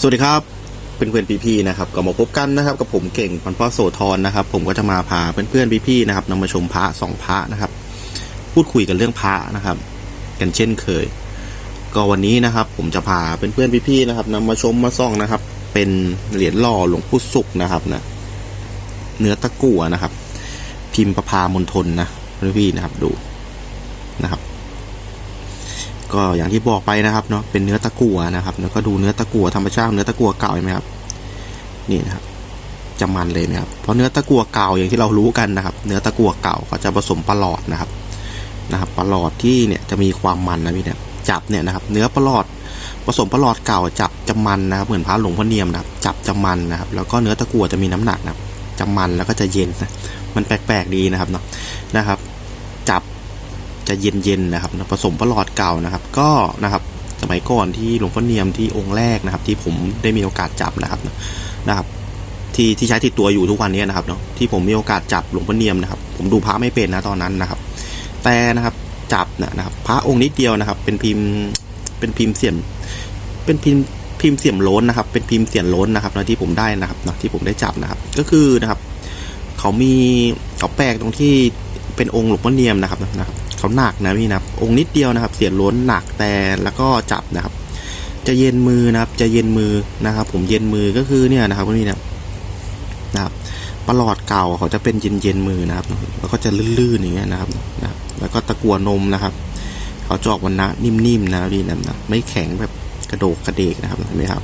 สวัสดีครับเพื่อนเพื่อนพี่ๆนะครับก็มาพบกันนะครับกับผมเก่งพันพ่อโสธรนะครับ ผมก็จะมาพาเพื่อนเพื่อนๆพี่ๆนะครับนำมาชมพระสองพระนะครับ พูดคุยกันเรื่องพระนะครับ กันเช่นเคย ก็วันนี้นะครับ ผมจะพาเพื่อนเพื่อนๆพี่ๆนะครับนำมาชมมาส่องนะครับ เป็นเหรียญหล่อหลวงปู่ศุกนะครับนะเนื้อตะกั่วนะครับ พิมพ์ประพามณฑลนะพี่ๆนะครับดูนะครับ ก็อย่างที่บอกไปนะครับเนาะเป็นเนื้อตะกั่วนะครับแล้วก็ดูเนื้อตะกั่วธรรมชาติเนื้อตะกั่วเก่าเห็นไหมครับนี่นะครับจะมันเลยนะครับเพราะเนื้อตะกั่วเก่าอย่างที่เรารู้กันนะครับ เนื้อตะกั่วเก่าเขาจะผสมปลอดนะครับนะครับปลอดที่เนี่ยจะมีความมันนะพี่เนี่ยจับเนี่ยนะครับเนื้อปลอดผสมปลอดเก่าจับจะมันนะครับ เหมือนพระหลวงพ่อเนียมนะครับจับจะมันนะครับ แล้วก็เนื้อตะกั่วจะมีน้ำหนักนะครับจะมันแล้วก็จะเย็นนะมันแปลกๆดีนะครับเนาะนะครับ จะเย็นๆนะครับผสมประหลอดเก่านะครับ ก็นะครับสมัยก่อนที่หลวงพ่อเนียมที่องค์แรกนะครับ ที่ผมได้มีโอกาสจับนะครับนะครับ ที่ที่ใช้ติดตัวอยู่ทุกวันนี้นะครับเนาะที่ผมมีโอกาสจับหลวงพ่อเนียมนะครับ ผมดูพระไม่เป็นนะตอนนั้นนะครับ แต่นะครับจับนะนะครับพระองค์นิดเดียวนะครับ เป็นพิมพ์เป็นพิมพ์เสียมเป็นพิมพ์พิมพ์เสียมล้นนะครับ เป็นพิมพ์เสียมล้นนะครับนะที่ผมได้นะครับนะที่ผมได้จับนะครับ ก็คือนะครับ เขามีเขาแปลกตรงที่เป็นองค์หลวงพ่อเนียมนะครับนะครับ เขาหนักนะพี่นะครับ องค์นิดเดียวนะครับ เสียงล้นหนักแต่แล้วก็จับนะครับ จะเย็นมือนะครับ จะเย็นมือนะครับ ผมเย็นมือก็คือเนี่ยนะครับพี่นะครับนะครับประหลอดเก่าเขาจะเป็นเย็นเย็นมือนะครับ แล้วก็จะลื่นๆอย่างเงี้ยนะครับนะแล้วก็ตะกัวนมนะครับ เขาจอกวันนะนิ่มๆนะพี่นะไม่แข็งแบบกระโดกกระเดกนะครับเห็นไหมครับ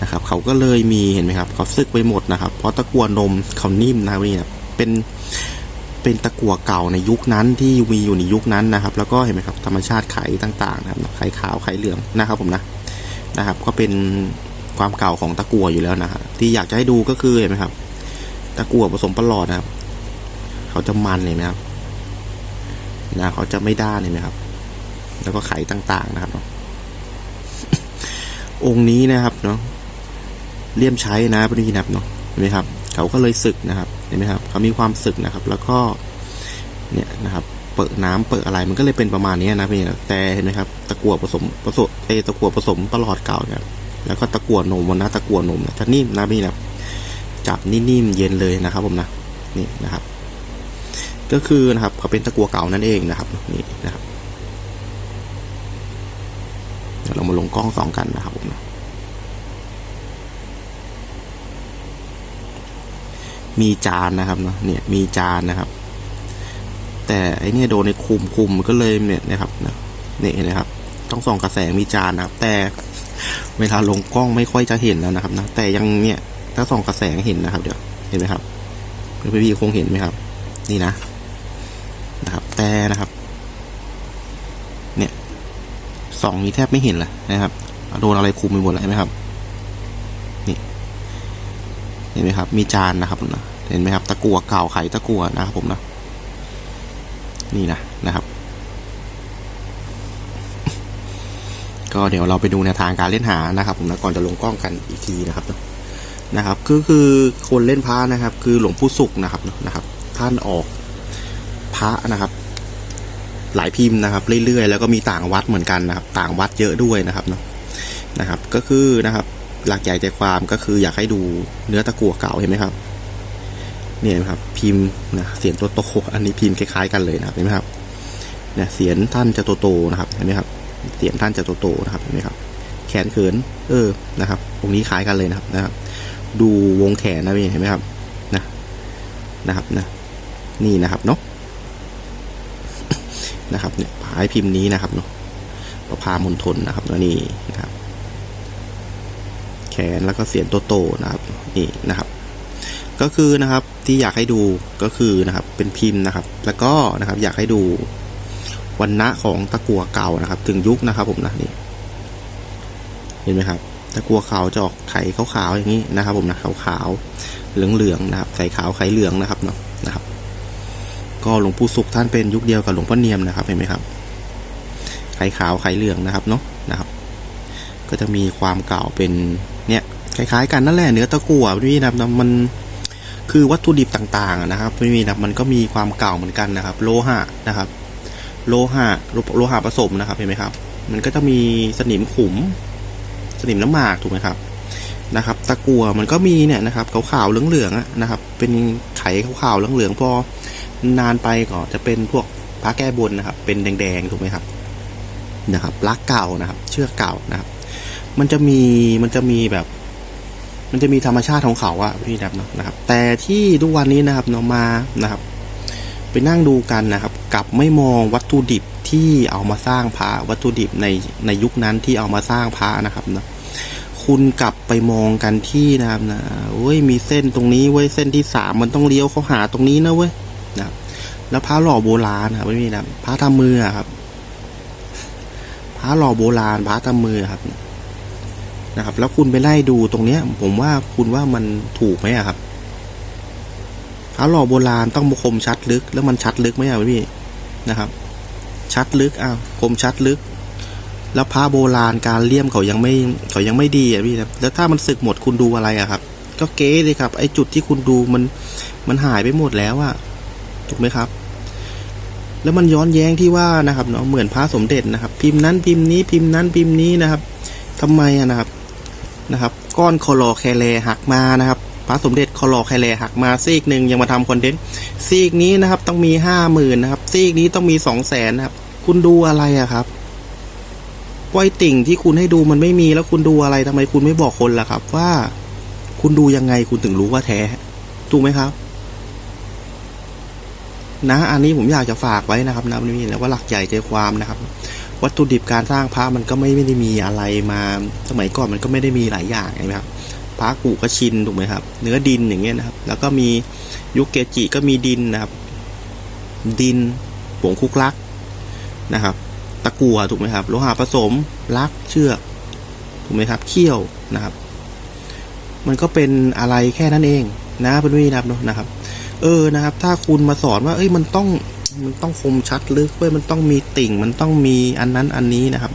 นะครับ เขาก็เลยมีเห็นไหมครับ เขาซึกไปหมดนะครับ เพราะตะกัวนมเขานิ่มนะครับพี่นะเป็น เป็นตะกั่วเก่าในยุคนั้นที่มีอยู่ในยุคนั้นนะครับ แล้วก็เห็นไหมครับธรรมชาติไข่ต่างๆนะครับไข่ขาวไข่เหลืองนะครับผมนะนะครับ ก็เป็นความเก่าของตะกั่วอยู่แล้วนะครับที่อยากจะให้ดูก็คือเห็นไหมครับ ตะกั่วผสมประหลอดนะครับ เขาจะมันเห็นไหมครับนะเขาจะไม่ด้านเห็นไหมครับ แล้วก็ไข่ต่างๆนะครับ องค์นี้นะครับเนาะเลี่ยมใช้นะพอดีนะครับเนาะเห็นไหมครับ เขาก็เลยสึกนะครับเห็นไหมครับเขามีความสึกนะครับ แล้วก็เนี่ยนะครับ เปิดน้ำเปิดอะไรมันก็เลยเป็นประมาณนี้นะพี่นะแต่เห็นไหมครับตะกั่วผสมผสมเอตะกั่วผสมตลอดเก่าเนี่ยแล้วก็ตะกั่วนมวันนะตะกั่วนมนะจะนิ่มนะพี่นะจับนิ่มๆเย็นเลยนะครับ ผมนะนี่นะครับ ก็คือนะครับเขาเป็นตะกั่วเก่านั่นเองนะครับนี่นะครับเดี๋ยวเรามาลงกล้องสองกันนะครับผมนะ มีจานนะครับเนาะเนี่ยมีจานนะครับ แต่ไอเนี่ยโดนในคุมคุมก็เลยเนี่ยนะครับเนี่ยนะครับ ต้องส่องกระแสมีจานนะครับ แต่เวลาลงกล้องไม่ค่อยจะเห็นแล้วนะครับนะแต่ยังเนี่ยถ้าส่องกระแสเห็นนะครับ เดี๋ยวเห็นไหมครับพื่อนพี่ๆคงเห็นไหมครับ นี่นะนะครับ แต่นะครับ เนี่ยส่องนี้แทบไม่เห็นเลยนะครับโดนอะไรคุมไปหมดเลยเห็นไหมครับ ห็นไหมครับ มีจานนะครับนะเห็นไหมครับ ตะกั่วเก่าไข่ตะกั่วนะครับผมนะนี่นะนะครับ ก็เดี๋ยวเราไปดูแนวทางการเล่นหานะครับผมนะก่อนจะลงกล้องกันอีกทีนะครับนะครับก็คือคนเล่นพระนะครับ คือหลวงปู่สุขนะครับนะครับ ท่านออกพระนะครับ หลายพิมพ์นะครับ เรื่อยๆแล้วก็มีต่างวัดเหมือนกันนะครับ ต่างวัดเยอะด้วยนะครับเนาะนะครับ ก็คือนะครับ หลักใหญ่ใจความก็คืออยากให้ดูเนื้อตะกั่วเก่าเห็นไหมครับ เนี่ยนะครับ พิมพ์นะเสียงตัวโตอันนี้พิมพ์คล้ายๆกันเลยนะเห็นไหมครับเนี่ยเสียงท่านจะโตโตๆนะครับเห็นไหมครับ เสียงท่านจะโตโตๆนะครับเห็นไหมครับ แขนเขิน เออนะครับตรงนี้คล้ายกันเลยนะครับนะครับ ดูวงแขนนะพี่เห็นไหมครับนะนะครับนะนี่นะครับเนาะนะครับเนี่ยพายพิมพ์นี้นะครับเนาะประพามณฑลนะครับแล้วนี่นะครับ นแล้วก็เสียงโตๆนะครับนี่นะครับ ก็คือนะครับที่อยากให้ดูก็คือนะครับเป็นพิมพ์นะครับ แล้วก็นะครับอยากให้ดูวันณะของตะกัวเก่านะครับ ถึงยุคนะครับผมนะนี่เห็นไหมครับตะกัวขาวจะออกไข่ขาวๆอย่างนี้นะครับ ผมนะขาวๆเหลืองๆนะครับไข่ขาวไข่เหลืองนะครับเนาะนะครับ ก็หลวงปู่สุขท่านเป็นยุคเดียวกับหลวงพ่อเนียมนะครับเห็นไหมครับไข่ขาวไข่เหลืองนะครับเนาะนะครับ ก็จะมีความเก่าเป็น เนี่ยคล้ายๆกันนั่นแหละเนื้อตะกั่วพี่นะครับนะมันคือวัตถุดิบต่างๆนะครับพี่นะมันก็มีความเก่าเหมือนกันนะครับ โลหะนะครับ โลหะโลหะผสมนะครับเห็นไหมครับ มันก็จะมีสนิมขุม สนิมน้ำหมากถูกไหมครับนะครับ ตะกั่วมันก็มีเนี่ยนะครับขาวๆเหลืองๆนะครับ เป็นไขขาวๆเหลืองๆพอนานไปก็จะเป็นพวกพระแก้บนนะครับ เป็นแดงๆถูกไหมครับนะครับลักเก่านะครับ เชือกเก่านะครับ มันจะมีมันจะมีแบบ มันจะมีธรรมชาติของเขาอะพี่ดับเนาะนะครับ แต่ที่ทุกวันนี้นะครับเนาะมานะครับ ไปนั่งดูกันนะครับกลับไม่มองวัตถุดิบที่เอามาสร้างพระวัตถุดิบในในยุคนั้นที่เอามาสร้างพระนะครับเนาะคุณกลับไปมองกันที่นะครับนะโอ้ยมีเส้นตรงนี้เว้ยเส้นที่สามมันต้องเลี้ยวเข้าหาตรงนี้นะเว้ยนะแล้วพระหล่อโบราณครับไม่มีนะพระทำมือครับพระหล่อโบราณพระทำมือครับ นะครับ แล้วคุณไปไล่ดูตรงเนี้ย ผมว่าคุณว่ามันถูกไหมอะครับพระหล่อโบราณต้องคมชัดลึก แล้วมันชัดลึกไหมอะพี่นะครับ ชัดลึกอ้าวคมชัดลึก แล้วพระโบราณการเลี่ยมเขายังไม่เขายังไม่ดีอะพี่ครับแล้วถ้ามันสึกหมดคุณดูอะไรอะครับ ก็เก๊เลยครับ ไอ้จุดที่คุณดูมันมันหายไปหมดแล้วอะถูกไหมครับ แล้วมันย้อนแย้งที่ว่านะครับเนาะเหมือนพระสมเด็จนะครับ พิมพ์นั้นพิมพ์นี้พิมพ์นั้นพิมพ์นี้นะครับทำไมอะนะครับ นะครับ ก้อนคอลอแคแลหักมานะครับพระสมเด็จคอลอแคแลหักมาซีกหนึ่งยังมาทำคอนเทนต์ซีกนี้นะครับ ต้องมีห้าหมื่นนะครับ ซีกนี้ต้องมีสองแสนนะครับ คุณดูอะไรอะครับไวติ่งที่คุณให้ดูมันไม่มีแล้วคุณดูอะไรทำไมคุณไม่บอกคนล่ะครับ ว่า คุณดูยังไงคุณถึงรู้ว่าแท้ถูกไหมครับ นะ อันนี้ผมอยากจะฝากไว้นะครับนะนี่นะว่าหลักใหญ่ใจความนะครับ วัตถุดิบการสร้างพระมันก็ไม่ไม่ได้มีอะไรมาสมัยก่อนมันก็ไม่ได้มีหลายอย่างใช่ไหมครับพระกูก็ชินถูกไหมครับ เนื้อดินอย่างเงี้ยนะครับ แล้วก็มียุคเกจิก็มีดินนะครับ ดินผงคุกลักนะครับ ตะกัวถูกไหมครับ โลหะผสมลักเชือกถูกไหมครับเขี้ยวนะครับ มันก็เป็นอะไรแค่นั้นเองนะเป็นวิธีนับเนาะนะครับ เออนะครับ ถ้าคุณมาสอนว่า เอ้ยมันต้อง มันต้องคมชัดลึกเว้ยมันต้องมีติ่ง มันต้องมีอันนั้นอันนี้นะครับ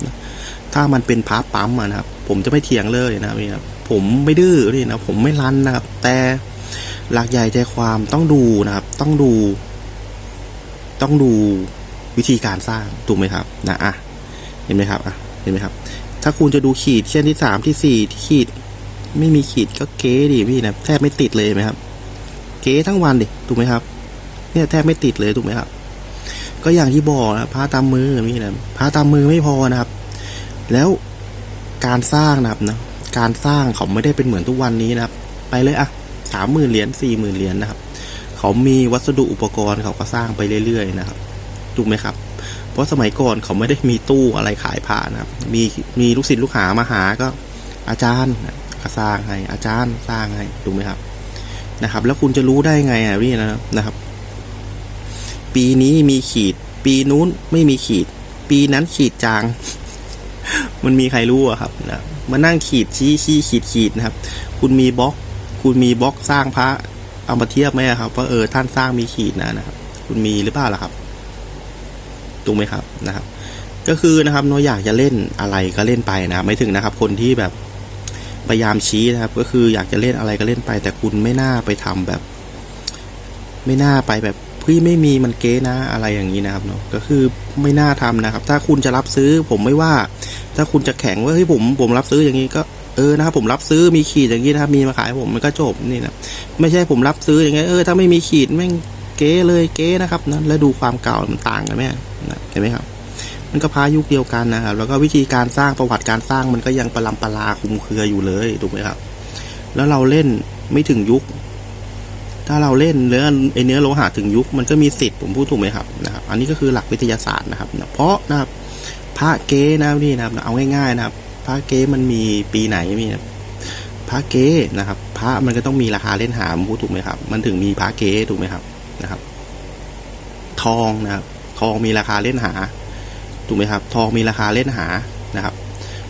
ถ้ามันเป็นพาปั๊มอะนะครับ ผมจะไม่เถียงเลยนะครับนี่ครับผมไม่ดื้อนี่นะผมไม่รันนะครับ แต่หลักใหญ่ใจความต้องดูนะครับ ต้องดู ต้องดูวิธีการสร้างถูกไหมครับนะอะเห็นไหมครับอะเห็นไหมครับ ถ้าคุณจะดูขีดเช่นที่สามที่สี่ที่ขีด ไม่มีขีดก็เก๊ดิพี่นะแทบไม่ติดเลยไหมครับ เก๊ทั้งวันดิถูกไหมครับ เนี่ยแทบไม่ติดเลยถูกไหมครับ ก็อย่างที่บอกนะพาตามมือนี่นะพาตามมือไม่พอนะครับ แล้วการสร้างนะครับนะการสร้างเขาไม่ได้เป็นเหมือนทุกวันนี้นะครับ ไปเลยอะสามหมื่นเหรียญสี่หมื่นเหรียญนะครับ เขามีวัสดุอุปกรณ์เขาก็สร้างไปเรื่อยๆนะครับถูกไหมครับ เพราะสมัยก่อนเขาไม่ได้มีตู้อะไรขายผ่านนะครับ มีมีลูกศิษย์ลูกหามาหาก็อาจารย์ก็สร้างให้อาจารย์สร้างให้ถูกไหมครับนะครับ แล้วคุณจะรู้ได้ไงอะพี่นะนะครับ ปีนี้มีขีด ปีนู้นไม่มีขีด ปีนั้นขีดจาง มันมีใครรู้อะครับนะมานั่งขีดชี้ชี้ขีดขีดนะครับ คุณมีบล็อก คุณมีบล็อกสร้างพระเอามาเทียบไหมอะครับว่าเออท่านสร้างมีขีดนะนะครับ คุณมีหรือเปล่าล่ะครับถูกไหมครับนะครับ ก็คือนะครับน้อยอยากจะเล่นอะไรก็เล่นไปนะไม่ถึงนะครับ คนที่แบบพยายามชี้นะครับ ก็คืออยากจะเล่นอะไรก็เล่นไป แต่คุณไม่น่าไปทำแบบ ไม่น่าไปแบบ พี่ไม่มีมันเก๊นะอะไรอย่างนี้นะครับเนาะก็คือไม่น่าทำนะครับ ถ้าคุณจะรับซื้อผมไม่ว่า ถ้าคุณจะแข่งว่าเฮ้ยผมผมรับซื้ออย่างนี้ก็เออนะครับผมรับซื้อมีขีดอย่างนี้นะครับมีมาขายผมมันก็จบนี่นะไม่ใช่ผมรับซื้ออย่างเงี้ยเออถ้าไม่มีขีดแม่งเก๊เลยเก๊นะครับนะแล้วดูความเก่ามันต่างกันไหมนะเห็นไหมครับมันก็พายุคเดียวกันนะครับแล้วก็วิธีการสร้างประวัติการสร้างมันก็ยังประลำประลาคุมเครืออยู่เลยถูกไหมครับ แล้วเราเล่นไม่ถึงยุค ถ้าเราเล่นเนื้อไอเนื้อโลหะถึงยุคมันก็มีสิทธิ์ผมพูดถูกไหมครับนะครับ อันนี้ก็คือหลักวิทยาศาสตร์นะครับเพราะนะครับพระเก๊นะครับนี่นะครับเอาง่ายๆนะครับพระเก๊มันมีปีไหนมีพระเก๊นะครับ พระมันก็ต้องมีราคาเล่นหามพูดถูกไหมครับ มันถึงมีพระเก๊ถูกไหมครับนะครับ ทองนะครับทองมีราคาเล่นหาถูกไหมครับ ทองมีราคาเล่นหานะครับ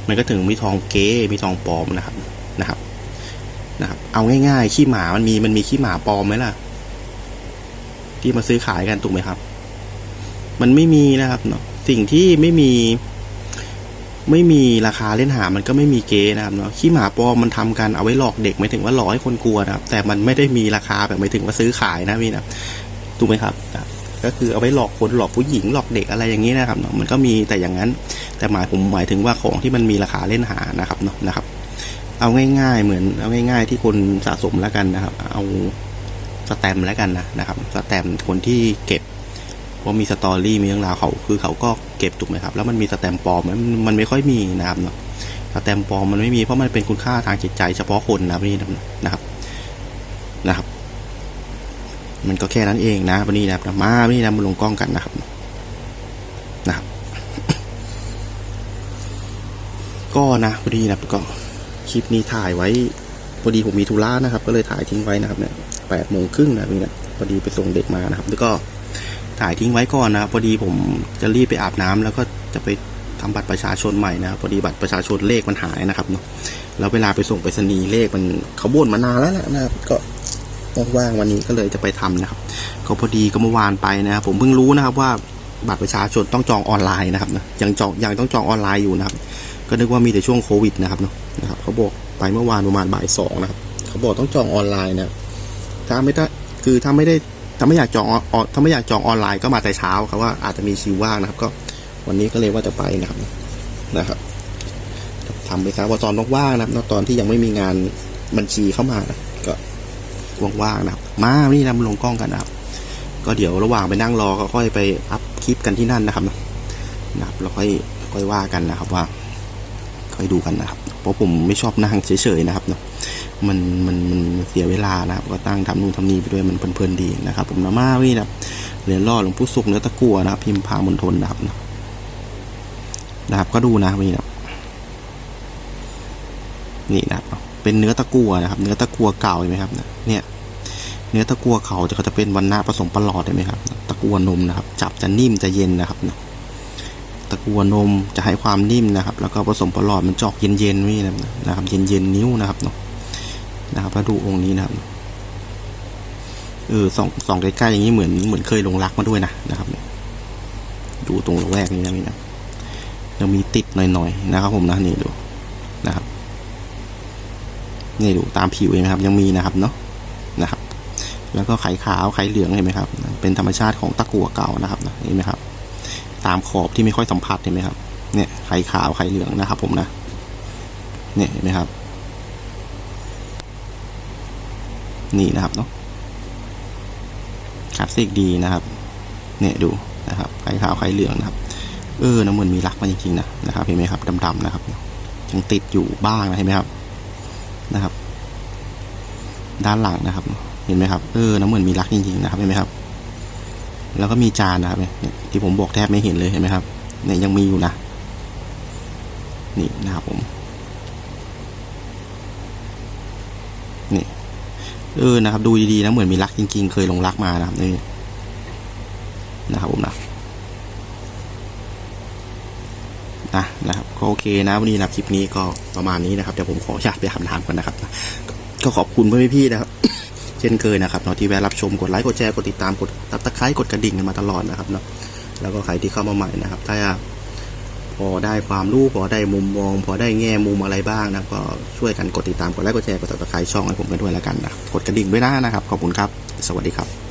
มันก็ถึงมีทองเก๊มีทองปลอมนะครับนะครับ นะครับ เอาง่ายๆ ขี้หมามันมีมันมีขี้หมาปลอมไหมล่ะ ที่มาซื้อขายกันถูกไหมครับ มันไม่มีนะครับเนาะสิ่งที่ไม่มี ไม่มีราคาเล่นหา มันก็ไม่มีเกนะครับเนาะขี้หมาปลอมมันทำกันเอาไว้หลอกเด็กไม่ถึงว่าหลอกให้คนกลัวนะครับ แต่มันไม่ได้มีราคาแบบไม่ถึงว่าซื้อขายนะพี่นะถูกไหมครับก็คือเอาไว้หลอกคนหลอกผู้หญิงหลอกเด็กอะไรอย่างนี้นะครับเนาะมันก็มีแต่อย่างนั้น แต่หมายผมหมายถึงว่าของที่มันมีราคาเล่นหานะครับเนาะนะครับ เอาง่าย ๆ เหมือนเอาง่าย ๆ ที่คนสะสมแล้วกันนะครับ เอาสแตมแล้วกันนะนะครับ สแตมคนที่เก็บว่ามีสตอรี่มีเรื่องราวเขาคือเขาก็เก็บถูกไหมครับ แล้วมันมีสแตมปลอมมันมันไม่ค่อยมีนะครับเนาะสแตมปลอมมันไม่มีเพราะมันเป็นคุณค่าทางจิตใจเฉพาะคนนะนี่นะครับนะครับ มันก็แค่นั้นเองนะวันนี้นะครับมาวันนี้นะมาลงกล้องกันนะครับนะครับ ก็นะพอดีนะก็ ลิปนี้ถ่ายไว้พอดีผมมีธุระนะครับ ก็เลยถ่ายทิ้งไว้นะครับเนี่ยแปดโมงครึ่งนะพี่นะพอดีไปส่งเด็กมานะครับ แล้วก็ถ่ายทิ้งไว้ก่อนนะครับพอดีผมจะรีบไปอาบน้ำแล้วก็จะไปทำบัตรประชาชนใหม่นะครับพอดีบัตรประชาชนเลขมันหายนะครับเนาะแล้วเวลาไปส่งไปรษณีย์เลขมันเขาบ่นมานานแล้วละนะครับ ก็ว่างๆวันนี้ก็เลยจะไปทำนะครับ ก็พอดีก็เมื่อวานไปนะครับผมเพิ่งรู้นะครับว่าบัตรประชาชนต้องจองออนไลน์นะครับนะยังจองยังต้องจองออนไลน์อยู่นะครับ ก็นึกว่ามีแต่ช่วงโควิดนะครับเนาะ นะครับเขาบอกไปเมื่อวานประมาณบ่ายสองนะครับเขาบอกต้องจองออนไลน์นะถ้าไม่ได้คือถ้าไม่ได้ถ้าไม่อยากจองออถ้าไม่อยากจองออนไลน์ก็มาแต่เช้าครับว่าอาจจะมีคิวว่างนะครับ ก็วันนี้ก็เลยว่าจะไปนะครับนะครับทำไปซะว่าตอนว่างๆนะครับตอนที่ยังไม่มีงานบัญชีเข้ามานะก็ว่างๆนะครับ มานี่นะมาลงกล้องกันนะครับ ก็เดี๋ยวระหว่างไปนั่งรอก็ค่อยไปอัพคลิปกันที่นั่นนะครับนะครับเราค่อยค่อยว่ากันนะครับว่า ค่อยดูกันนะครับ เพราะผมไม่ชอบนั่งเฉยๆนะครับเนาะมันมันมันเสียเวลานะครับก็ตั้งทำนู่นทำนี่ไปด้วยมันเพลินๆดีนะครับ ผมนามาวี่นะครับเหรียญล่อหลวงปู่สุกเนื้อตะกัวนะครับ พิมพ์พามณฑลนะครับนะครับ ก็ดูนะนี่นะนี่นะครับเป็นเนื้อตะกัวนะครับ เนื้อตะกัวเก่าเห็นไหมครับเนี่ย เนื้อตะกัวเขาจะเขาจะเป็นวันหน้าผสมประหลอดเห็นไหมครับ ตะกัวนมนะครับ จับจะนิ่มจะเย็นนะครับนะ ตะกัวนมจะให้ความนิ่มนะครับ แล้วก็ผสมประหลอดมันจอกเย็นๆนี่นะครับ เย็นๆนิ้วนะครับเนาะนะครับแล้วดูองค์นี้นะครับเออสองสองใกล้ๆอย่างนี้เหมือนเหมือนเคยลงรักมาด้วยนะนะครับ ดูตรงระแวกนี้นะนี่นะยังมีติดหน่อยๆนะครับ ผมนะนี่ดูนะครับนี่ดูตามผิวเห็นไหมครับ ยังมีนะครับเนาะนะครับ แล้วก็ไข่ขาวไข่เหลืองเห็นไหมครับ เป็นธรรมชาติของตะกั่วเก่านะครับเห็นไหมครับ ตามขอบที่ไม่ค่อยสัมผัสเห็นไหมครับ เนี่ยไข่ขาวไข่เหลืองนะครับ ผมนะ เนี่ยเห็นไหมครับ นี่นะครับเนาะคลาสสิกดีนะครับ เนี่ยดูนะครับ ไข่ขาวไข่เหลืองนะครับ เออน้ำมันมีรักมาจริงๆนะนะครับ เห็นไหมครับดำๆนะครับ ยังติดอยู่บ้างนะเห็นไหมครับ นะครับ ด้านหลังนะครับ เห็นไหมครับ เออน้ำมันมีรักจริงๆนะครับ เห็นไหมครับ แล้วก็มีจานนะครับเนี่ยที่ผมบอกแทบไม่เห็นเลยเห็นไหมครับเนี่ยยังมีอยู่นะ นี่นะครับผมนี่เออนะครับ ดูดีๆนะเหมือนมีรักจริง ๆ เคยลงรักมานะครับนี่นะครับผมนะนะนะครับก็โอเคนะวันนี้นะคลิปนี้ก็ประมาณนี้นะครับเดี๋ยวผมขออนุญาตไปหาน้ำก่อนนะครับ ก็ขอบคุณเพื่อนพี่ๆนะครับ ช่นเคยนะครับเนาะที่แวะรับชมกดไลค์กดแชร์กดติดตามกดตับตะไคร้กดกระดิ่งกันมาตลอดนะครับเนาะแล้วก็ใครที่เข้ามาใหม่นะครับ ถ้าพอได้ความรู้พอได้มุมมอง พอได้แง่มุมอะไรบ้างนะก็ช่วยกันกดติดตามกดไลค์กดแชร์กดตับตะไคร้ช่องให้ผมกันด้วยแล้วกันนะกดกระดิ่งด้วยนะนะครับ ขอบคุณครับ สวัสดีครับ